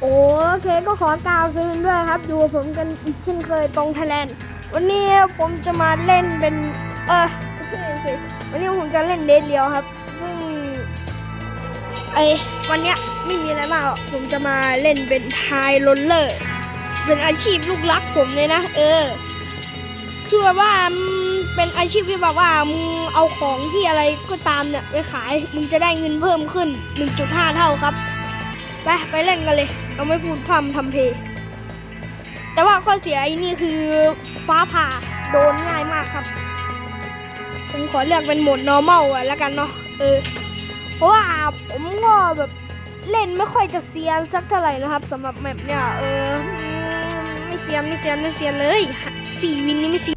โอเคก็ขอกล่าวสวัสดีด้วยครับอยู่กับผมกันอีกเช่นเคยตรงไทยแลนด์วันนี้ผมจะมาเล่นเป็น เออสิวันนี้ผมจะเล่นเดทเลียวครับ ซึ่งไอวันเนี้ยไม่มีอะไรมากผมจะมาเล่นเป็นไฮโรลเลอร์ เป็นอาชีพลูกรักผมเลยนะ เออ คือแบบว่าเป็นอาชีพที่แบบว่ามึงเอาของที่อะไรก็ตามเนี่ยไปขายมึงจะได้เงินเพิ่มขึ้น 1.5 เท่าครับ ไป ไปเล่นกันเลย เราไม่พูดพร่ำทำเพลงแต่ว่าข้อเสียไอ้นี่คือฟ้าผ่าโดนง่ายมากครับ ผมขอเลือกเป็นโหมด normal อะแล้วกันเนาะเออ เพราะว่าผมก็แบบเล่นไม่ค่อยจะเซียนสักเท่าไหร่นะครับสำหรับแมปเนี่ยเออไม่เซียนไม่เซียนไม่เซียนเลยสี่วินนี่ไม่เซียน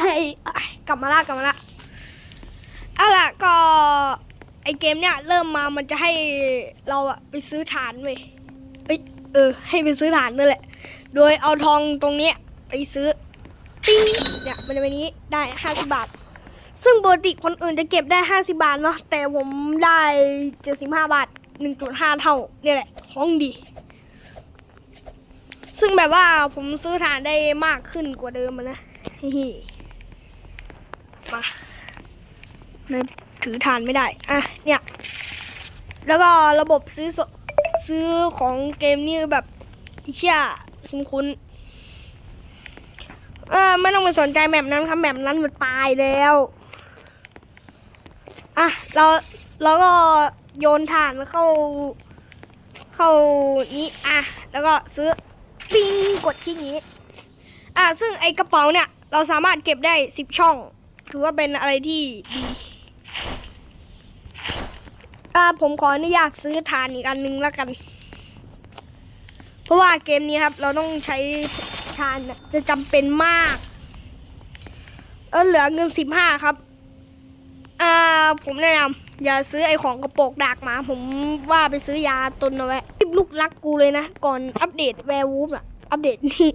เฮ้ย กลับมาละกลับมาละเอาล่ะก็ไอเกมเนี่ยเริ่มมามันจะให้เราอะไปซื้อฐานเว้ยเอ้ยเออ ให้ไปซื้อฐานนั่นแหละ โดยเอาทองตรงเนี้ยไปซื้อปิ้งเนี่ยมันจะเป็นนี้ได้ห้าสิบาท ซึ่งปกติคนอื่นจะเก็บได้ห้าสิบาทเนาะแต่ผมได้เจ็ดสิบห้าบาทหนึ่งจุดห้าเท่าเนี่ยแหละของดี ซึ่งแบบว่าผมซื้อฐานได้มากขึ้นกว่าเดิมนะฮิ มาไม่ถือฐานไม่ได้ อะ เนี่ย แล้วก็ระบบซื้อซื้อของเกมนี่แบบอิเชี่ยคุ้นๆเออไม่ต้องไปสนใจแมปนั้นครับแมปนั้นมันตายแล้ว อะ เราเราก็โยนฐานเข้า เข้านี้อะ แล้วก็ซื้อปิ้งกดที่นี้ อะ ซึ่งไอกระเป๋าเนี่ย เราสามารถเก็บได้สิบช่อง ถือว่าเป็นอะไรที่ดีอ่าผมขออนุญาตซื้อฐานอีกอันนึงแล้วกัน เพราะว่าเกมนี้ครับ เราต้องใช้ฐานจะจำเป็นมากเออเหลือเงินสิบห้าครับอ่าผมแนะนำอย่าซื้อไอของกระโปรงดากหมา ผมว่าไปซื้อยาตุนเอาไว้รีบลูกรักกูเลยนะ ก่อนอัปเดตแวร์วูฟอะอัปเดตนี่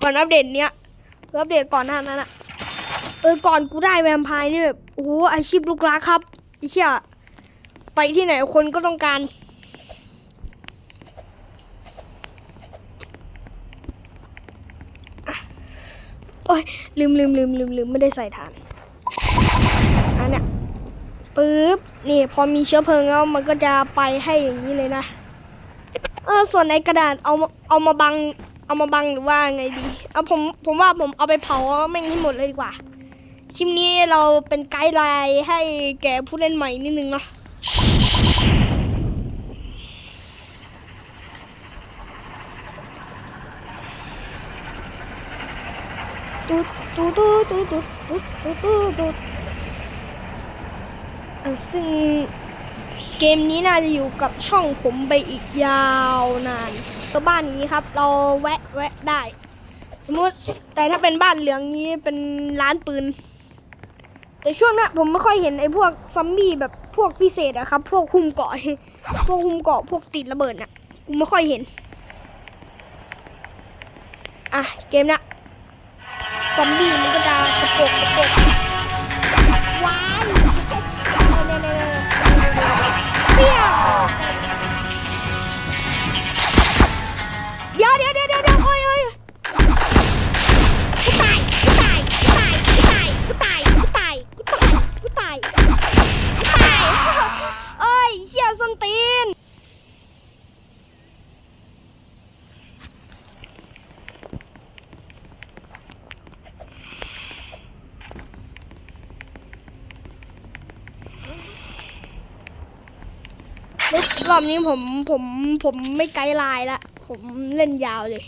ก่อนอัปเดตเนี้ยอัปเดตก่อนหน้านั้นอะ เออก่อนกูได้แวมไพร์นี่แบบโอ้โหอาชีพลูกรักครับไอ้เชี่ยไปที่ไหนคนก็ต้องการอะโอ้ยลืมลืมลืมลืมลืมไม่ได้ใส่ฐานอันเนี้ยปึ๊บนี่พอมีเชื้อเพลิงแล้วมันก็จะไปให้อย่างนี้เลยนะเออส่วนในกระดาษเอามาเอามาบังเอามาบังหรือว่าไงดีเอาผมผมว่าผมเอาไปเผาแม่งให้หมดเลยดีกว่า คลิปนี้เราเป็นไกด์ไลน์ให้แก่ผู้เล่นใหม่นิดนึงเนาะตุ๊ดตุ๊ดตุ๊ดตุ๊ดตุ๊ดตุ๊ดตุ๊ดตุ๊ดซึ่งเกมนี้น่าจะอยู่กับช่องผมไปอีกยาวนานตัวบ้านนี้ครับ เราแวะแวะได้ สมมติแต่ถ้าเป็นบ้านเหลืองนี้เป็นร้านปืน แต่ช่วงนี้ผมไม่ค่อยเห็นไอ้พวกซอมบี้แบบพวกพิเศษอะครับ พวกคุมเกาะพวกคุมเกาะพวกติดระเบิดน่ะกูไม่ค่อยเห็น อะเกมนะซอมบี้มันก็จะกระโปกกระโปกว้าย รอบนี้ผมผมผมไม่ไกด์ไลน์ละ ผมเล่นยาวเลย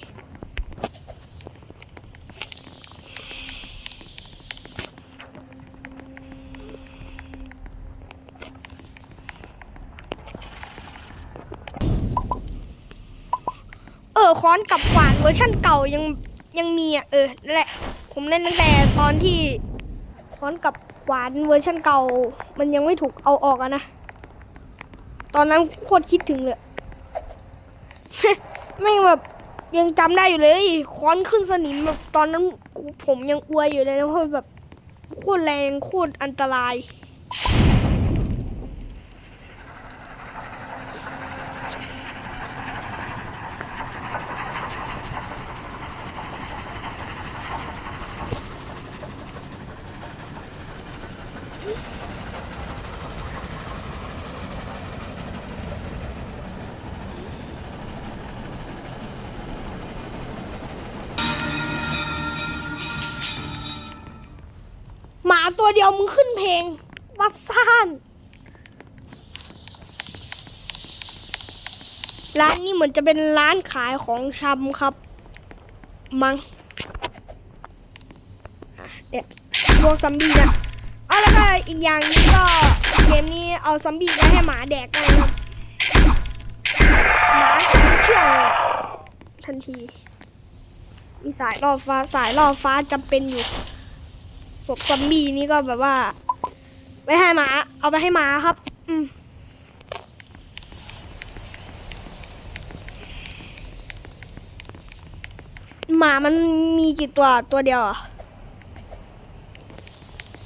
เออค้อนกับขวานเวอร์ชั่นเก่ายังยังมีอะเออนั่นแหละ ผมเล่นตั้งแต่ตอนที่ค้อนกับขวานเวอร์ชั่นเก่า มันยังไม่ถูกเอาออกอะนะ ตอนนั้นโคตรคิดถึงเลยไม่แบบยังจำได้อยู่เลยค้อนขึ้นสนิมแบบตอนนั้นผมยังอวยอยู่เลยนะเพราะแบบโคตรแรงโคตรอันตราย มาตัวเดียวมึงขึ้นเพลง วัดซ่าน ร้านนี้เหมือนจะเป็นร้านขายของชำครับ มังเนี่ยพวกซัมบี้นะเอาแล้วก็อีกอย่างนึงก็เกมนี้เอาซัมบี้ไปให้หมาแดกได้ครับหมาจะเชื่องทันที มีสายล่อฟ้าสายล่อฟ้าจำเป็นอยู่ ศพซอมบี้นี่ก็แบบว่าไปให้หมา เอาไปให้หมาครับ อืมหมามันมีกี่ตัวตัวเดียวอะ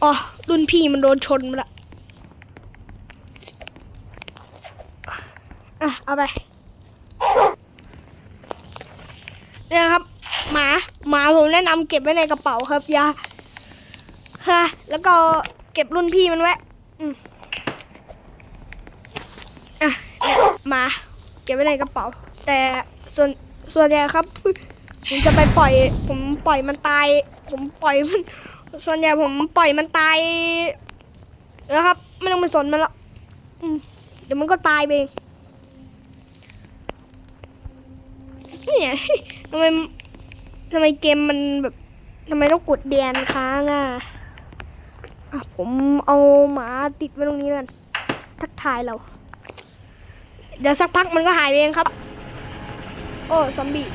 อ๋อรุ่นพี่มันโดนชนมาละอะ เอาไปเนี่ยครับ หมา หมาผมแนะนำเก็บไว้ในกระเป๋าครับอยา ฮะแล้วก็เก็บรุ่นพี่มันไว้อืมอะมา เก็บไว้ในกระเป๋า แต่ส่วนส่วนใหญ่ครับ ผมจะไปปล่อย ผมปล่อยมันตาย ผมปล่อยมัน ส่วนใหญ่ผมปล่อยมันตายแล้วครับ ไม่ต้องไปสนมันละอืมเดี๋ยวมันก็ตายเองเนี่ยทำไมทำไมเกมมันแบบทำไมต้องกดแดนค้างอะ อะผมเอาหมาติดไว้ตรงนี้นั่นทักทายเรา เดี๋ยวสักพักมันก็หายไปเองครับ โอ้ซอมบี้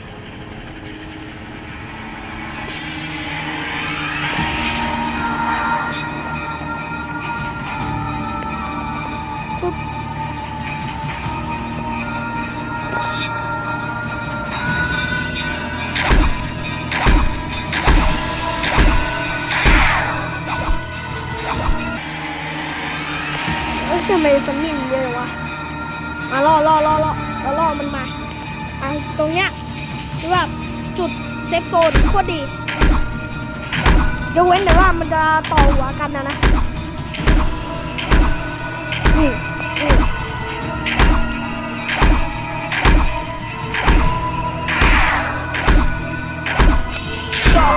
ซอมบี้มันเยอะจังวะมาล่อล่อล่อล่อล่อล่อมันมาอะตรงเนี้ยคือแบบจุดเซฟโซนโคตรดียกเว้นแต่ว่ามันจะต่อหัวกันนะนะอืมอืมจบ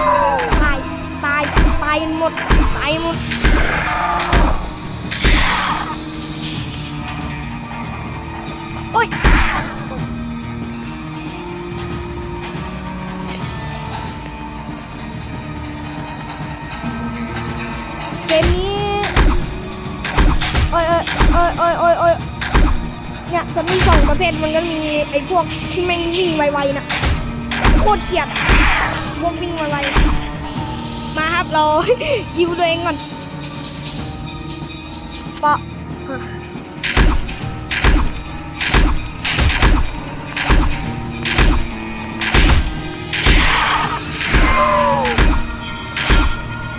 ตาย ตาย ตายหมด ตายหมด ยโอ้ยเนี่ยสมีสองประเภทมันก็มีไอ้พวกที่แม่งวิ่งไวๆนะโคตรเกลียดพวกวิ่งไวๆมาครับเรายิวตัวเองก่อนปะ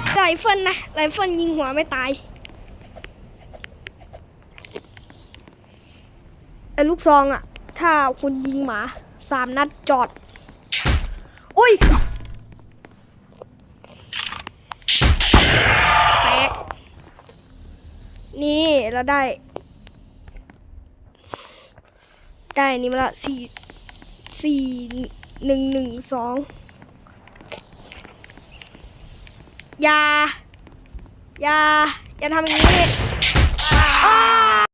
อะไรเฟิลนะไรเฟิลยิงหัวไม่ตาย ไอ้ลูกซองอะถ้าคุณยิงหมาสามนัดจอดอุ้ยแตกนี่เราได้ ได้นี่มาละสี่สี่หนึ่งหนึ่งสองอย่าอย่าอย่าทำอย่างนี้อ้า